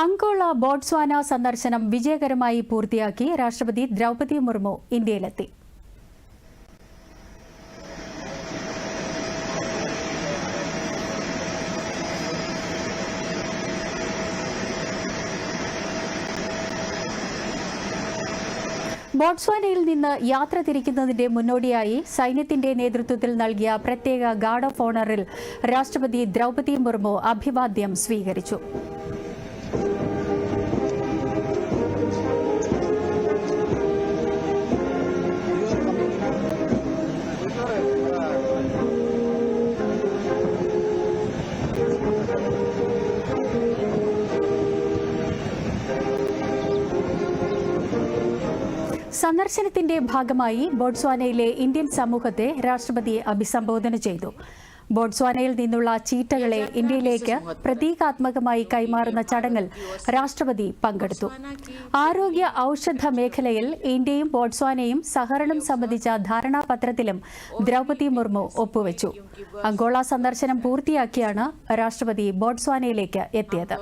Angola Botswana സന്ദർശനം വിജയകരമായി പൂർത്തിയാക്കി രാഷ്ട്രപതി ദ്രൗപതി മുർമു ഇന്ത്യയിലെത്തി. ബോട്സ്വാനയിൽ നിന്ന് യാത്ര തിരിക്കുന്നതിന്റെ മുന്നോടിയായി സൈന്യത്തിന്റെ നേതൃത്വത്തിൽ നൽകിയ പ്രത്യേക ഗാർഡ് ഓഫ് ഓണറിൽ രാഷ്ട്രപതി ദ്രൗപതി മുർമു അഭിവാദ്യം സ്വീകരിച്ചു. സന്ദർശനത്തിന്റെ ഭാഗമായി ബോട്സ്വാനയിലെ ഇന്ത്യൻ സമൂഹത്തെ രാഷ്ട്രപതി അഭിസംബോധന ചെയ്തു. ബോട്സ്വാനയിൽ നിന്നുള്ള ചീട്ടകളെ ഇന്ത്യയിലേക്ക് പ്രതീകാത്മകമായി കൈമാറുന്ന ചടങ്ങിൽ രാഷ്ട്രപതി പങ്കെടുത്തു. ആരോഗ്യ ഔഷധ മേഖലയിൽ ഇന്ത്യയും ബോട്സ്വാനയും സഹകരണം സംബന്ധിച്ച ധാരണാപത്രത്തിലും ദ്രൗപതി മുർമു ഒപ്പുവെച്ചു. അങ്കോള സന്ദർശനം പൂർത്തിയാക്കിയാണ് രാഷ്ട്രപതി ബോട്സ്വാനയിലേക്ക് എത്തിയത്.